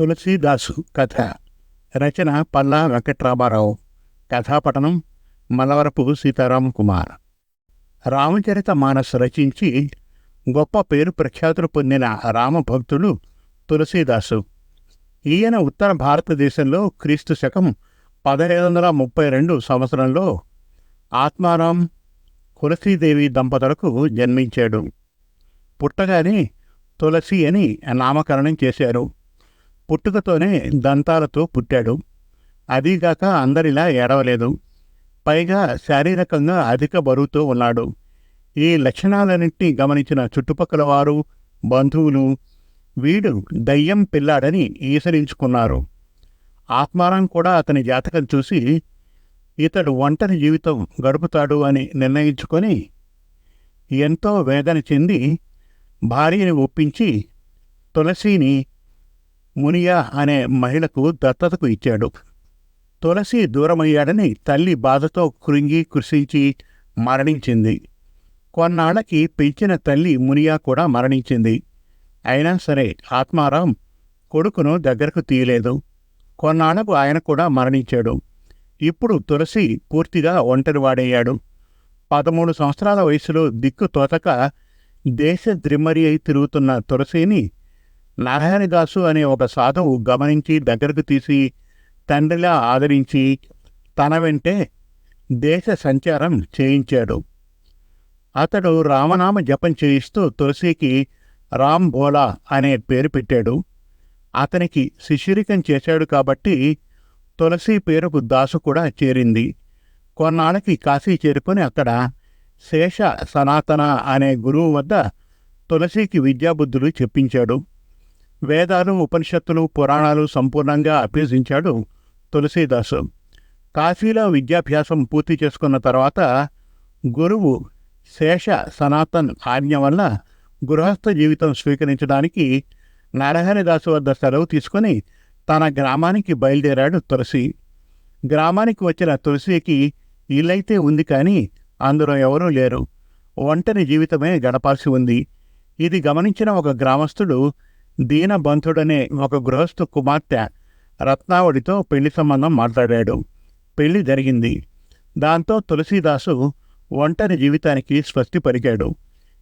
తులసీదాసు కథ రచన పల్లా వెంకట్రామారావు కథాపఠనం మలవరపు సీతారాం కుమార్ రామచరిత మానస్ రచించి గొప్ప పేరు ప్రఖ్యాతులు పొందిన రామభక్తుడు తులసీదాసు ఈయన ఉత్తర భారతదేశంలో క్రీస్తు శకం పదిహేడు వందల ముప్పై రెండు సంవత్సరంలో ఆత్మారాం తులసీదేవి దంపతులకు జన్మించాడు పుట్టగానే తులసి అని నామకరణం చేశారు పుట్టుకతోనే దంతాలతో పుట్టాడు. అదీగాక అందరిలా ఏడవలేదు. పైగా శారీరకంగా అధిక బరువుతో ఉన్నాడు. ఈ లక్షణాలన్నింటినీ గమనించిన చుట్టుపక్కల వారు బంధువులు వీడు దయ్యం పిల్లాడని ఈసరించుకున్నారు. ఆత్మారాం కూడా అతని జాతకం చూసి ఇతడు ఒంటరి జీవితం గడుపుతాడు అని నిర్ణయించుకొని ఎంతో వేదన చెంది భార్యని ఒప్పించి తులసిని మునియా అనే మహిళకు దత్తతకు ఇచ్చాడు. తులసి దూరమయ్యాడని తల్లి బాధతో కృంగి కృషించి మరణించింది. కొన్నాళ్ళకి పెంచిన తల్లి మునియా కూడా మరణించింది. అయినా సరే ఆత్మారాం కొడుకును దగ్గరకు తీయలేదు. కొన్నాళ్ళకు ఆయన కూడా మరణించాడు. ఇప్పుడు తులసి పూర్తిగా ఒంటరివాడయ్యాడు. పదమూడు సంవత్సరాల వయసులో దిక్కు తోతక దేశ ద్రిమ్మరి అయి తిరుగుతున్న తులసిని నారాయణదాసు అనే ఒక సాధువు గమనించి దగ్గరకు తీసి తండ్రిలా ఆదరించి తన వెంటే దేశ సంచారం చేయించాడు. అతడు రామనామ జపం చేయిస్తూ తులసికి రామ్ భోలా అనే పేరు పెట్టాడు. అతనికి శిశిరికం చేశాడు కాబట్టి తులసి పేరుకు దాసు కూడా చేరింది. కొన్నాళ్ళకి కాశీ చేరుకొని అక్కడ శేష సనాతన అనే గురువు వద్ద తులసికి విద్యాబుద్ధులు చెప్పించాడు. వేదాలు ఉపనిషత్తులు పురాణాలు సంపూర్ణంగా అభ్యసించాడు తులసీదాసు. కాశీలో విద్యాభ్యాసం పూర్తి చేసుకున్న తర్వాత గురువు శేష సనాతన్ ఆజ్ఞ వల్ల గృహస్థ జీవితం స్వీకరించడానికి నరహరిదాసు వద్ద సెలవు తీసుకొని తన గ్రామానికి బయలుదేరాడు తులసి. గ్రామానికి వచ్చిన తులసికి ఇల్లైతే ఉంది కానీ అందులో ఎవరూ లేరు. ఒంటరి జీవితమే గడపాల్సి ఉంది. ఇది గమనించిన ఒక గ్రామస్తుడు దీనబంధుడనే ఒక గృహస్థు కుమార్తె రత్నావళితో పెళ్ళి సంబంధం మాట్లాడాడు. పెళ్ళి జరిగింది. దాంతో తులసీదాసు ఒంటరి జీవితానికి స్వస్తి పలికాడు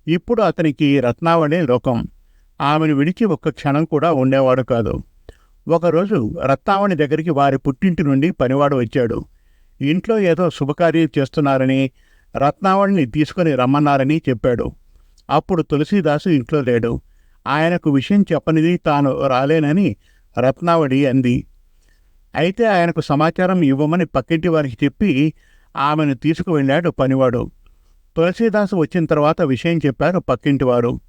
ఇప్పుడు అతనికి రత్నావళి లోకం. ఆమెను విడిచి ఒక్క క్షణం కూడా ఉండేవాడు కాదు. ఒకరోజు రత్నావళి దగ్గరికి వారి పుట్టింటి నుండి పనివాడు వచ్చాడు. ఇంట్లో ఏదో శుభకార్యం చేస్తున్నారని రత్నావళిని తీసుకుని రమ్మన్నారని చెప్పాడు. అప్పుడు తులసీదాసు ఇంట్లో లేడు. ఆయనకు విషయం చెప్పనిది తాను రాలేనని రత్నావళి అంది. అయితే ఆయనకు సమాచారం ఇవ్వమని పక్కింటి వారికి చెప్పి ఆమెను తీసుకువెళ్ళాడు పనివాడు. తులసీదాసు వచ్చిన తర్వాత విషయం చెప్పారు పక్కింటివారు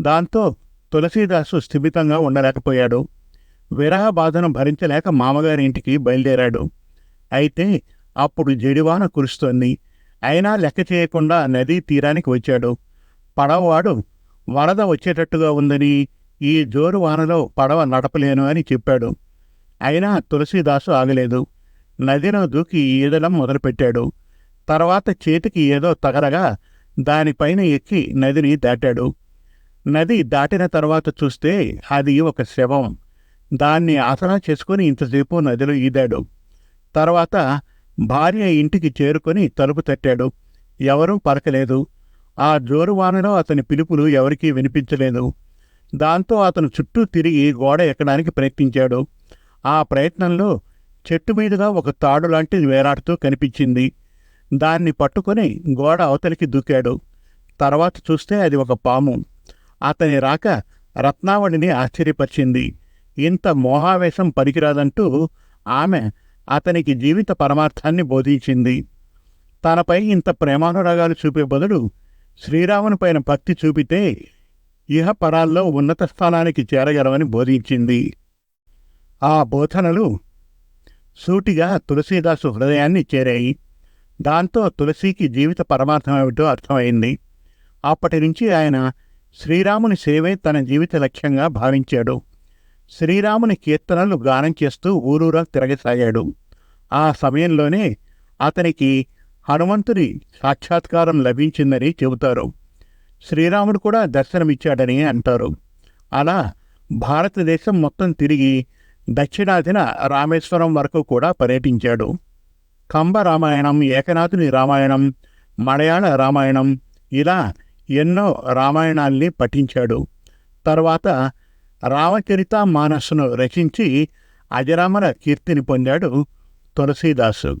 దాంతో తులసీదాసు స్థిమితంగా ఉండలేకపోయాడు. విరహ బాధను భరించలేక మామగారి ఇంటికి బయలుదేరాడు. అయితే అప్పుడు జడివాన కురుస్తోంది. అయినా లెక్క చేయకుండా నదీ తీరానికి వచ్చాడు. పడవవాడు వరద వచ్చేటట్టుగా ఉందని ఈ జోరు వానలో పడవ నడపలేను అని చెప్పాడు. అయినా తులసీదాసు ఆగలేదు. నదిలో దూకి ఈదడం మొదలుపెట్టాడు. తర్వాత చేతికి ఏదో తగరగా దానిపైన ఎక్కి నదిని దాటాడు. నది దాటిన తర్వాత చూస్తే అది ఒక శవం. దాన్ని ఆసరా చేసుకుని ఇంతసేపు నదిలో ఈదాడు. తర్వాత భార్య ఇంటికి చేరుకొని తలుపు తట్టాడు. ఎవరూ పలకలేదు ఆ జోరువానలో అతని పిలుపులు ఎవరికీ వినిపించలేదు. దాంతో అతను చుట్టూ తిరిగి గోడ ఎక్కడానికి ప్రయత్నించాడు. ఆ ప్రయత్నంలో చెట్టు మీదుగా ఒక తాడు లాంటిది వేలాడుతూ కనిపించింది. దాన్ని పట్టుకొని గోడ అవతలికి దూకాడు. తర్వాత చూస్తే అది ఒక పాము. అతని రాక రత్నావళిని ఆశ్చర్యపరిచింది. ఇంత మోహావేశం పనికిరాదంటూ ఆమె అతనికి జీవిత పరమార్థాన్ని బోధించింది. తనపై ఇంత ప్రేమానురాగాలు చూపే బదులు శ్రీరాముని పైన భక్తి చూపితే ఇహ పరాల్లో ఉన్నత స్థానానికి చేరగలవని బోధించింది. ఆ బోధనలు సూటిగా తులసీదాసు హృదయాన్ని చేరాయి. దాంతో తులసికి జీవిత పరమార్థం ఏమిటో అర్థమైంది. అప్పటి నుంచి ఆయన శ్రీరాముని సేవే తన జీవిత లక్ష్యంగా భావించాడు. శ్రీరాముని కీర్తనలు గానం చేస్తూ ఊరూరా తిరగసాగాడు. ఆ సమయంలోనే అతనికి హనుమంతుని సాక్షాత్కారం లభించిందని చెబుతారు. శ్రీరాముడు కూడా దర్శనమిచ్చాడని అంటారు. అలా భారతదేశం మొత్తం తిరిగి దక్షిణాదిన రామేశ్వరం వరకు కూడా పర్యటించాడు. కంబ రామాయణం ఏకనాథుని రామాయణం మలయాళ రామాయణం ఇలా ఎన్నో రామాయణాల్ని పఠించాడు. తర్వాత రామచరిత మానస్సును రచించి అజరామర కీర్తిని పొందాడు తులసీదాసు.